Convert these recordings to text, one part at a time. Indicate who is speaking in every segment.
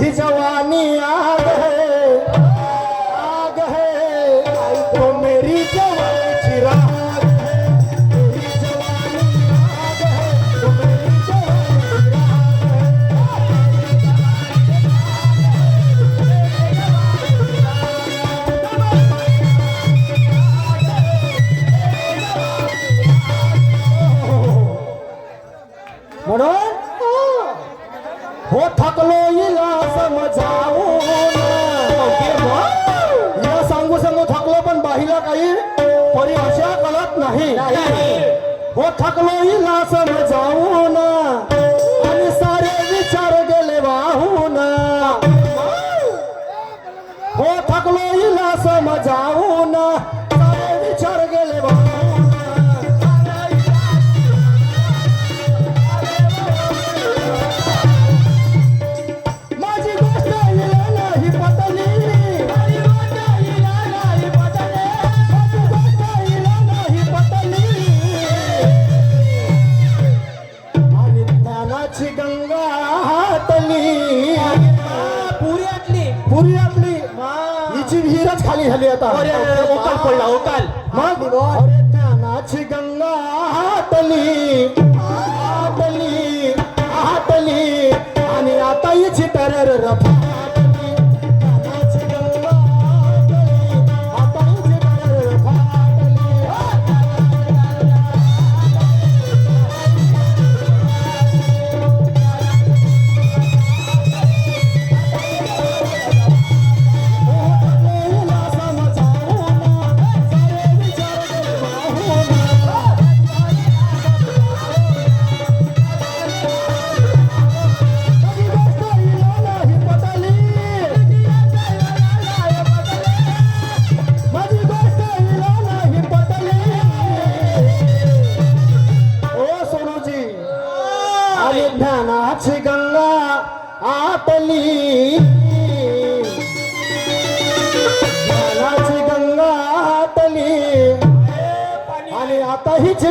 Speaker 1: ही जवानी आ थकलो हिला समजावून विहीरच खाली झाली आता.
Speaker 2: अरे ओकाल पडला ओकाल
Speaker 1: मग? अरे ज्ञानाची गंगा हातली हातली हातली आणि आता हिची तरर रफाटली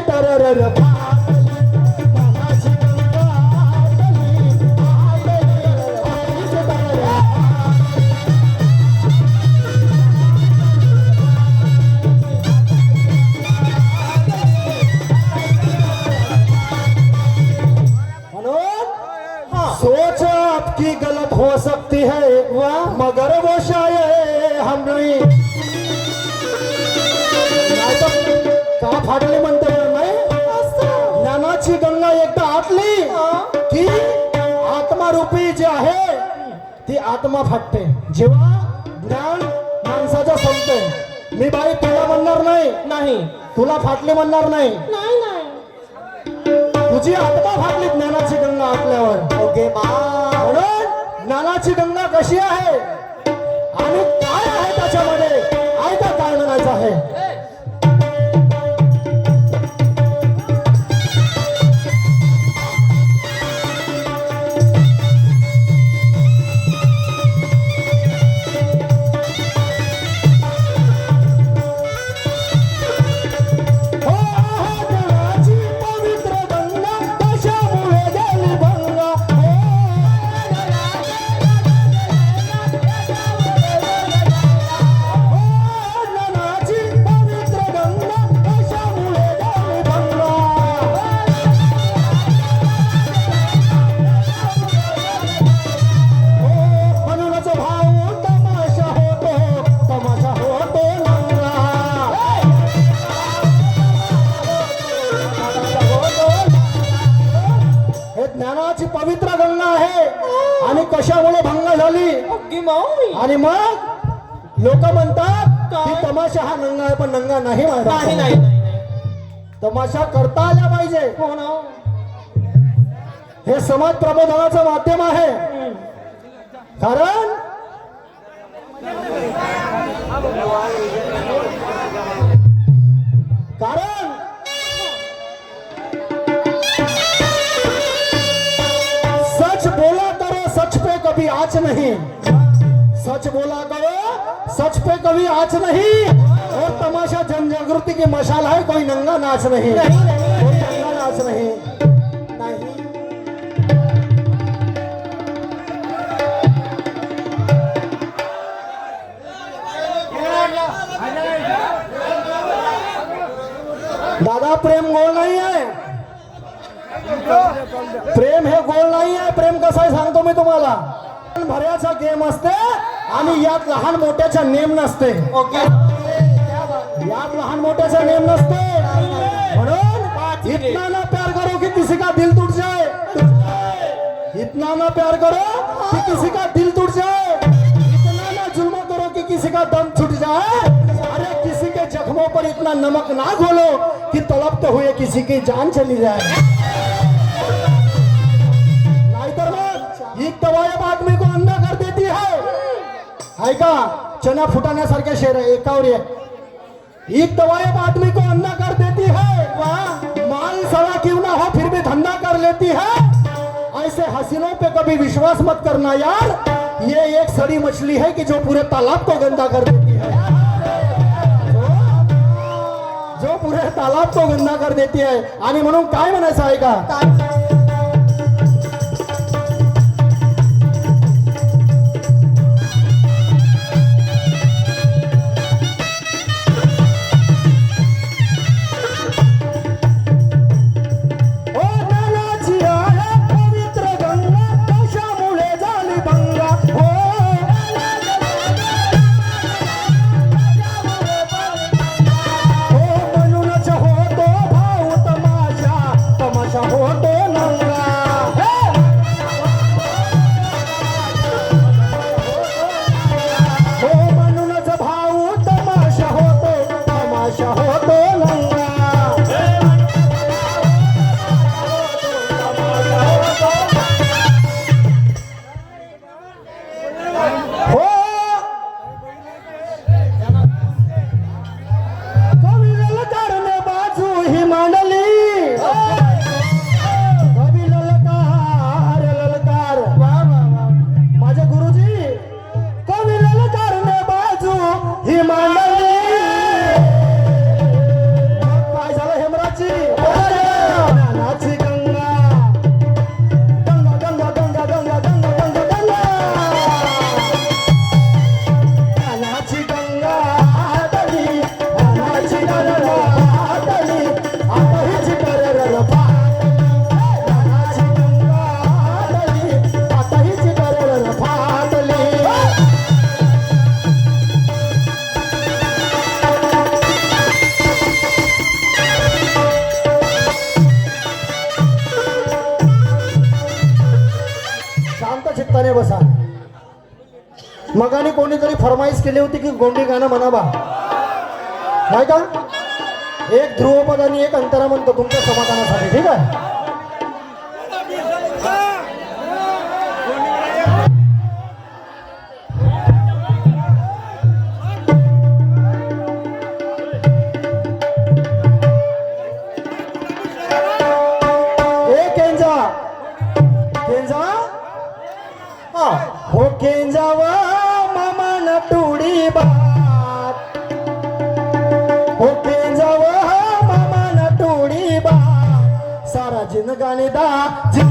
Speaker 1: आता गंगा एकदा आटली की आत्मारूपी जी आहे ती आत्मा फाटते. जेव्हा ज्ञान माणसाच्या संपते. मी बाई तुला म्हणणार नाही.
Speaker 2: नाही.
Speaker 1: तुला फाटली म्हणणार नाही.
Speaker 2: नाही नाही.
Speaker 1: तुझी आत्मा फाटली ज्ञानाची गंगा आटल्यावर
Speaker 2: ओके
Speaker 1: म्हणून ज्ञानाची गंगा कशी आहे? आणि काय आहे त्याच्यामध्ये? ऐका काय म्हणायचं आहे? ज्ञानाची पवित्र गंगा आहे. आणि कशामुळे भंग झाली? आणि मग लोक म्हणतात की तमाशा हा नंगा आहे पण नंगा नाही माझा.
Speaker 2: नाही नाही नाही नाही.
Speaker 1: तमाशा करता आला पाहिजे.
Speaker 2: हो ना.
Speaker 1: हे समाज प्रबोधनाचं माध्यम आहे. कारण कारण कभी आच नहीं। सच बोला करो, सच पे कभी आच नहीं। और तमाशा जन जागृति की मशाल है कोई नंगा नाच नहीं। कोई नंगा नाच नहीं। दादा, प्रेम गोल नहीं है। प्रेम हे, गोल नाही आहे प्रेम कसं आहे सांगतो मी तुम्हाला? भऱ्याचा गेम असते आणि यात लहान मोठ्याचा नेम नसते.
Speaker 2: ओके.
Speaker 1: यात लहान मोठ्याचा नेम नसते. म्हणून इतना ना प्यार करो कि किसी का दिल टूट जाए इतना ना प्यार करो कि किसी का दिल टूट जाए इतना ना जुल्म करो कि किसी का दम छूट जाए अरे किसी के जख्मों पर इतना नमक ना घोलो कि तड़पते हुए किसी की जान चली जाए. तवायब आदमी को अंधा कर देती है। ऐका चना फुटाण्यासारख्या शेर आहे एकावर एक एक तवायब आदमी को अंधा कर देती है। वाह, माल सड़ा क्यों ना हो, फिर भी धंधा कर लेती है। ऐसे हसीनों पे कभी विश्वास मत करना यार। ये एक सड़ी मछली है कि जो पूरे तालाब को गंदा कर देती है। जो पूरे तालाब को गंदा कर देती है। आणि म्हणून काय म्हणायचं आहे का? मगाने कोणीतरी फरमाईश केली होती की गोंडी गाणं म्हणावा. नाही का? एक ध्रुवपद आणि एक अंतरा म्हणतो तुमच्या समाधानासाठी ठीक आहे? ganidā dzīvo.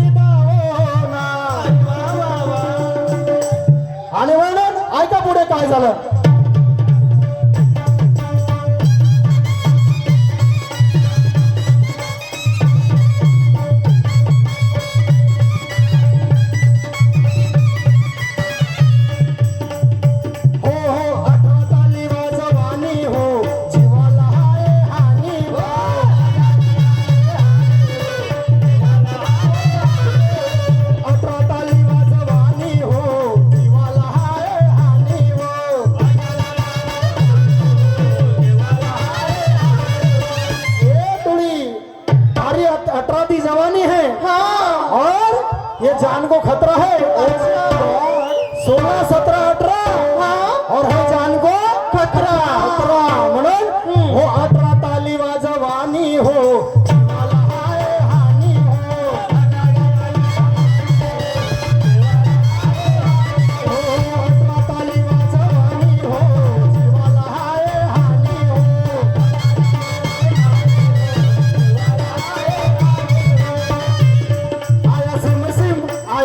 Speaker 1: आणि म्हणून ऐका पुढे काय झालं?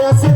Speaker 1: I said.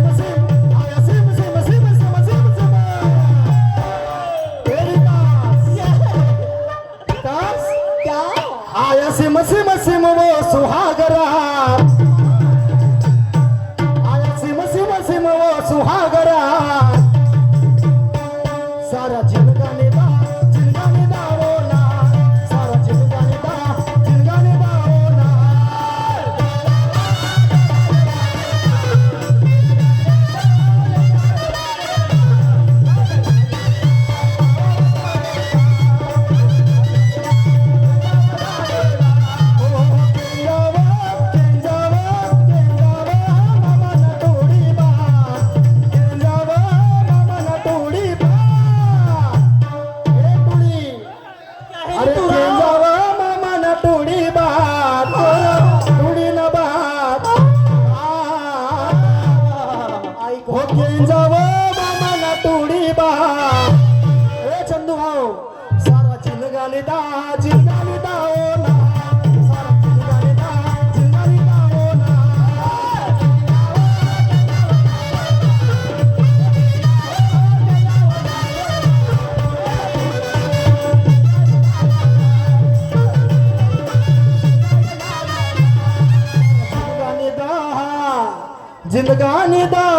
Speaker 1: जिंदगानी दास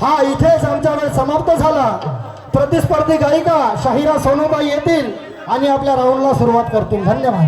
Speaker 1: हा इथेच आमच्या वेळ समाप्त झाला. प्रतिस्पर्धी गायिका शाहिरा सोनूबाई येतील आणि आपल्या राऊंडला सुरुवात करतील. धन्यवाद.